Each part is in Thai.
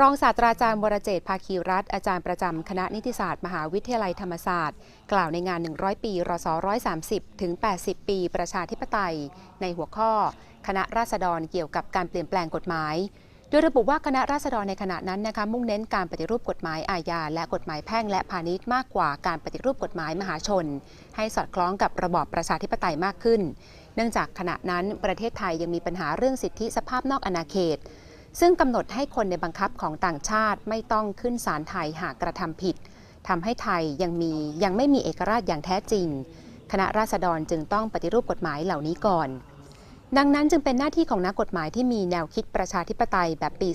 รองศาสตราจารย์วรเจต์ภาคีรัตอาจารย์ประจำคณะนิติศาสตร์ มหาวิทยาลัยธรรมศาสตร์ กล่าวในงาน 100 ปีรศ130 ถึง 80 ปี ประชาธิปไตย ในหัวข้อ คณะราษฎรเกี่ยวกับการเปลี่ยนแปลงกฎหมาย โดยระบุว่าคณะราษฎรในขณะนั้นนะคะมุ่งเน้นการปฏิรูปกฎหมายอาญาและกฎหมายแพ่งและพาณิชย์มากกว่าการปฏิรูปกฎหมายมหาชน ให้สอดคล้องกับระบอบประชาธิปไตยมากขึ้น เนื่องจากขณะนั้นประเทศไทยยังมีปัญหาเรื่องสิทธิสภาพนอกอาณาเขต ซึ่งกำหนดให้คนในบังคับของต่างชาติไม่ต้องขึ้นศาลไทยหากกระทำผิดทำให้ไทยยังมียังไม่มีเอกราชอย่างแท้จริง คณะราษฎรจึงต้องปฏิรูปกฎหมายเหล่านี้ก่อน ดังนั้นจึงเป็นหน้าที่ของนักกฎหมายที่มีแนวคิดประชาธิปไตยแบบปี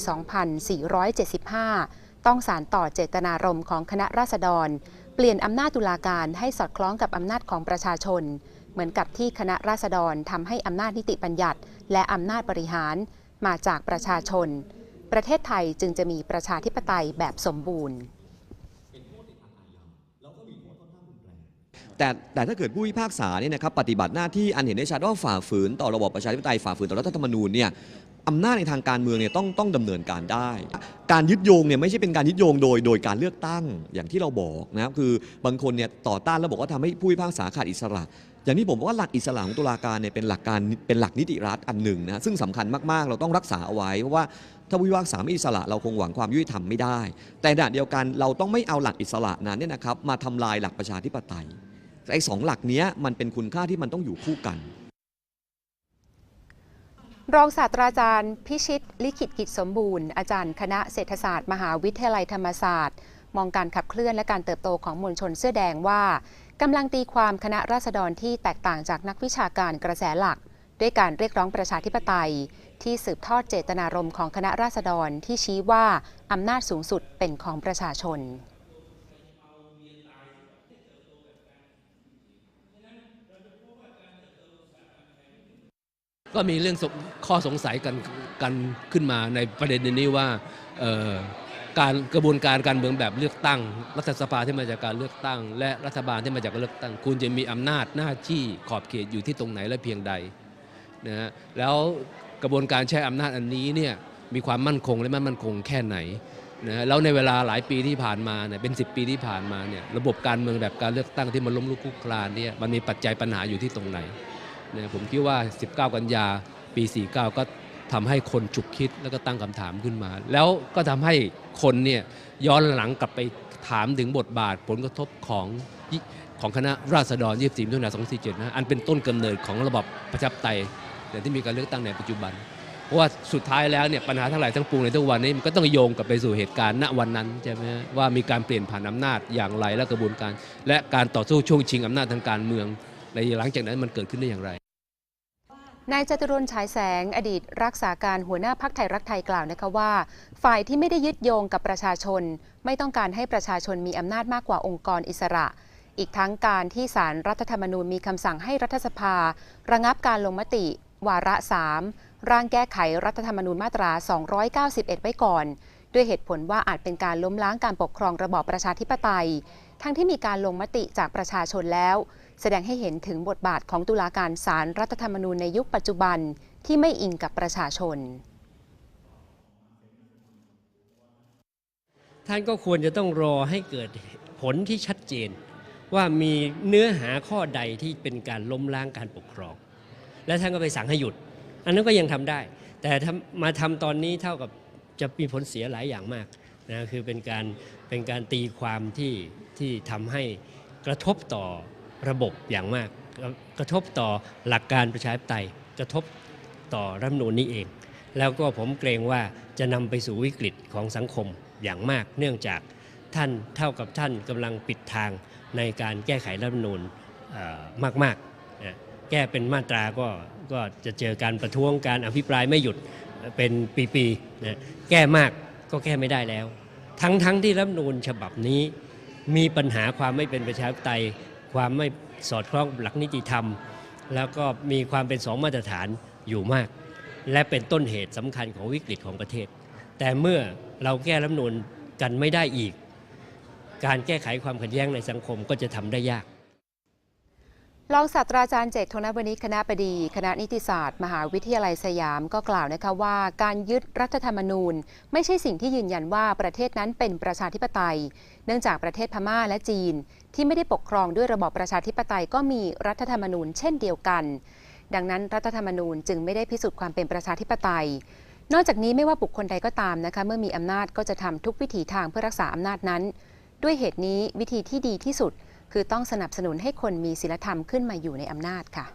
2475 ต้องสารต่อเจตนารมณ์ของคณะราษฎร เปลี่ยนอำนาจตุลาการให้สอดคล้องกับอำนาจของประชาชน เหมือนกับที่คณะราษฎรทำให้อำนาจนิติบัญญัติ และอำนาจบริหาร มาจากประชาชน ประเทศไทยจึงจะมีประชาธิปไตยแบบสมบูรณ์ แต่แต่ถ้าเกิดผู้พิพากษาเนี่ยนะครับปฏิบัติหน้าที่อันเห็นได้ชัดว่าฝ่าฝืนต่อระบอบประชาธิปไตยฝ่าฝืนต่อรัฐธรรมนูญเนี่ย อำนาจในทางการเมืองเนี่ยต้องต้องดำเนินการได้ การยึดโยงเนี่ยไม่ใช่เป็นการยึดโยงโดยโดยการเลือกตั้งอย่างที่เราบอกนะครับคือบางคนเนี่ยต่อต้านแล้วบอกว่าทำให้ผู้พิพากษาขาดอิสระ อย่างที่ผมบอกว่าหลักอิสระของตุลาการเนี่ยเป็นหลักการเป็นหลักนิติรัฐอันหนึ่งนะซึ่งสำคัญมากๆ เราต้องรักษาเอาไว้เพราะว่าถ้าผู้พิพากษาไม่อิสระเราคงหวังความยุติธรรมไม่ได้ แต่ในขณะเดียวกันเราต้องไม่เอาหลักอิสระนั้นเนี่ยนะครับมาทำลายหลักประชาธิปไตยไอ้สองหลักเนี้ยมันเป็นคุณค่าที่มันต้องอยู่คู่กัน รองศาสตราจารย์ พิชิต ลิขิตกิจสมบูรณ์ อาจารย์คณะเศรษฐศาสตร์ มหาวิทยาลัยธรรมศาสตร์ มองการขับเคลื่อนและการเติบโตของมวลชนเสื้อแดงว่ากำลังตีความคณะราษฎรที่แตกต่างจากนักวิชาการกระแสหลัก ด้วยการเรียกร้องประชาธิปไตย ที่สืบทอดเจตนารมณ์ของคณะราษฎรที่ชี้ว่าอำนาจสูงสุดเป็นของประชาชน ก็มีเรื่องข้อสงสัยกันกันขึ้นมาในประเด็นนี้ว่าการกระบวนการการเมืองแบบเลือกตั้ง รัฐสภาที่มาจากการเลือกตั้ง และรัฐบาลที่มาจากการเลือกตั้ง คุณจะมีอำนาจหน้าที่ขอบเขตอยู่ที่ตรงไหนและเพียงใดนะฮะแล้วกระบวนการใช้อำนาจอันนี้เนี่ยมีความมั่นคงและไม่มั่นคงแค่ไหนนะฮะแล้วในเวลาหลายปีที่ผ่านมาเนี่ยเป็น 10 ปีที่ผ่านมาเนี่ยระบบการเมืองแบบการเลือกตั้งที่มันล้มลุกคลุกคลานเนี่ยมันมีปัจจัยปัญหาอยู่ที่ตรงไหน นะผมคิดว่า 19 กันยาปี 49 ก็ทำให้คนฉุกคิดแล้วก็ตั้งคำถามขึ้นมา แล้วก็ทำให้คนเนี่ยย้อนหลังกลับไปถามถึงบทบาทผลกระทบของของคณะราษฎร 24มิถุนายน 247นะ อันเป็นต้นกำเนิดของระบบประชาธิปไตยแต่ที่มีการเลือกตั้งในปัจจุบันเพราะว่าสุดท้ายแล้วเนี่ยปัญหาทั้งหลายทั้งปวงในทุกวันนี้มันก็ต้องโยงกลับไปสู่เหตุการณ์ณวันนั้นใช่ไหมฮะว่ามีการเปลี่ยนผ่านอำนาจอย่างไรและกระบวนการ และการต่อสู้ช่วงชิงอำนาจทางการเมืองในหลังจากนั้นมันเกิดขึ้นได้อย่างไร นายจตุรนฉายแสงอดีตรักษาการหัวหน้าพักไทยรักไทยกล่าวนะคะว่า ฝ่ายที่ไม่ได้ยึดโยงกับประชาชน ไม่ต้องการให้ประชาชนมีอำนาจมากกว่าองค์กรอิสระ อีกทั้งการที่สารรัฐธรรมนูญมีคำสั่งให้รัฐสภา ระงับการลงมติ วาระ3ร่างแก้ไขรัฐธรรมนูญมาตรา 291 ไว้ก่อน ด้วยเหตุผลว่าอาจเป็นการล้มล้างการปกครองระบอบประชาธิปไตย ทั้งที่มีการลงมติจากประชาชนแล้ว แสดงให้เห็นถึงบทบาทของตุลาการศาลรรัฐธรรมนูญในยุคปัจจุบันที่ไม่อิงกับประชาชน ท่านก็ควรจะต้องรอให้เกิดผลที่ชัดเจน ว่ามีเนื้อหาข้อใดที่เป็นการล้มล้างการปกครอง และท่านก็ไปสั่งให้หยุด อันนั้นก็ยังทำได้ แต่มาทำตอนนี้เท่ากับจะมีผลเสียหลายอย่างมากนะคือเป็นการเป็นการตีความที่ที่ทำให้กระทบต่อ ระบบอย่างมาก กระทบต่อหลักการประชาธิปไตย กระทบต่อรัฐมนูญนี้เอง แล้วก็ผมเกรงว่าจะนำไปสู่วิกฤตของสังคมอย่างมาก เนื่องจากท่านเท่ากับท่านกำลังปิดทางในการแก้ไขรัฐมนูญเอ่อมากๆ แก้เป็นมาตราก็ก็จะเจอการประท้วงการอภิปรายไม่หยุดเป็นปีๆนะแก้มากก็แก้ไม่ได้แล้ว ทั้งทั้งที่รัฐมนูญฉบับนี้มีปัญหาความไม่เป็นประชาธิปไตย ความไม่สอดคล้องหลักนิติธรรม แล้วก็มีความเป็นสองมาตรฐานอยู่มาก และเป็นต้นเหตุสำคัญของวิกฤตของประเทศ แต่เมื่อเราแก้รัฐนูญกันไม่ได้อีก การแก้ไขความขัดแย้งในสังคมก็จะทำได้ยากรองศาสตราจารย์เจตโทนวณิชคณะบดี คณะนิติศาสตร์ มหาวิทยาลัยสยามก็กล่าวนะคะว่า การยึดรัฐธรรมนูญ ไม่ใช่สิ่งที่ยืนยันว่าประเทศนั้นเป็นประชาธิปไตย เนื่องจากประเทศพม่าและจีน ที่ไม่ได้ปกครองด้วยระบอบประชาธิปไตยก็มีรัฐธรรมนูญเช่นเดียวกัน ดังนั้นรัฐธรรมนูญจึงไม่ได้พิสูจน์ความเป็นประชาธิปไตย นอกจากนี้ไม่ว่าบุคคลใดก็ตามนะคะ เมื่อมีอำนาจก็จะทำทุกวิถีทางเพื่อรักษาอำนาจนั้น ด้วยเหตุนี้วิธีที่ดีที่สุด คือต้องสนับสนุนให้คนมีศีลธรรมขึ้นมาอยู่ในอำนาจค่ะ